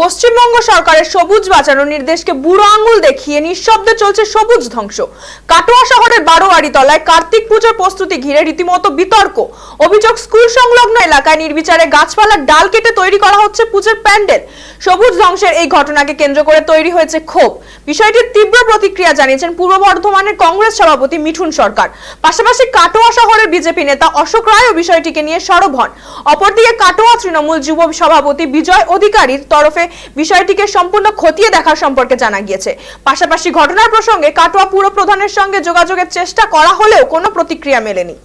পশ্চিমবঙ্গ সরকারের সবুজ বাঁচানোর নির্দেশকে বুড়ো আঙুল দেখিয়ে নিঃশব্দে চলছে সবুজ ধ্বংস। কাটোয়া শহরের বারোয়ারি তলায় কার্তিক পুজোর প্রস্তুতি ঘিরে রীতিমতো বিতর্ক। অভিযোগ, স্কুল সংলগ্ন এলাকায় নির্বিচারে গাছপালার ডাল কেটে তৈরি করা হচ্ছে পুজোর প্যান্ডেল। সবুজ ধ্বংসের এই ঘটনাকে কেন্দ্র করে তৈরি হয়েছে ক্ষোভ। বিষয়টির তীব্র প্রতিক্রিয়া জানিয়েছেন পূর্ব বর্ধমানের কংগ্রেস সভাপতি মিঠুন সরকার। পাশাপাশি কাটোয়া শহরের বিজেপি নেতা অশোক রায়ও বিষয়টিকে নিয়ে সরব হন। অপরদিকে কাটোয়া তৃণমূল যুব সভাপতি বিজয় অধিকারীর তরফে বিষয়টিকে সম্পূর্ণ খতিয়ে দেখার সম্পর্কে জানা গিয়েছে। পাশাপাশি ঘটনার প্রসঙ্গে কাটোয়া পুর প্রধানের সঙ্গে যোগাযোগের চেষ্টা করা হলেও কোনো প্রতিক্রিয়া মেলেনি।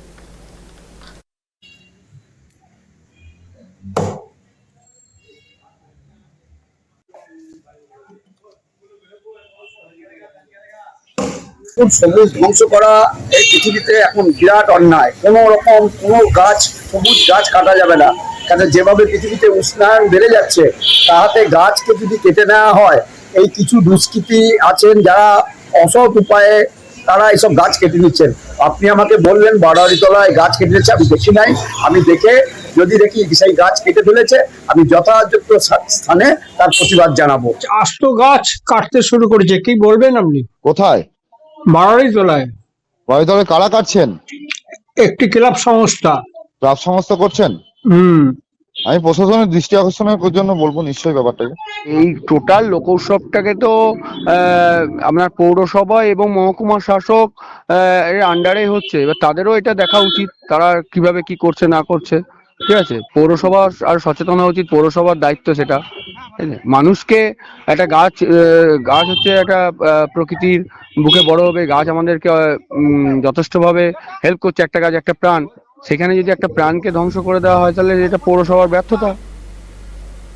সবুজ ধ্বংস করা এই পৃথিবীতে এখন বিরাট অন্যায়। কোনো রকম কোনো গাছ, সবুজ গাছ কাটা যাবে না। কেন যেভাবে পৃথিবীতে উষ্ণায়ন বেড়ে যাচ্ছে তাহাতে গাছকে যদি কেটে নেওয়া হয় এই কিছু দুষ্কৃতী আছেন যারা অসৎ উপায়ে তারা এইসব গাছ কেটে নিচ্ছেন। আপনি আমাকে বললেন বারোয়ারিতলায় গাছ কেটে নিচ্ছে আমি দেখি নাই। আমি দেখে যদি দেখি সেই গাছ কেটে ফেলেছে আমি যথাযথ স্থানে তার প্রতিবাদ জানাব। আস্ত গাছ কাটতে শুরু করেছে কি বলবেন আপনি? কোথায়? বাড়ারি তোলায় বাড়িতলে কারা কাটছেন? একটি ক্লাব সংস্থা। ক্লাব সংস্থা করছেন? হুম। আমি প্রশাসনের দৃষ্টি আকর্ষণের জন্য বলব নিশ্চয়ই ব্যাপারটাকে। এই টোটাল লোকউৎসবটাকে তো আপনার পৌরসভা এবং মহকুমা শাসক এর আন্ডারে হচ্ছে। এবার তাদেরও এটা দেখা উচিত তারা কীভাবে কি করছে না করছে। ঠিক আছে? পৌরসভা আর সচেতন হওয়া উচিত পৌরসভার দায়িত্ব সেটা। ঠিক আছে? মানুষকে একটা গাছ গাছ হচ্ছে একটা প্রকৃতির বুকে বড় হবে। গাছ আমাদেরকে যথেষ্টভাবে হেল্প করছে। একটা গাছ একটা প্রাণ। সেখানে যদি একটা প্রাণকে ধ্বংস করে দেওয়া হয় তাহলে এটা পৌরসভার ব্যর্থতা।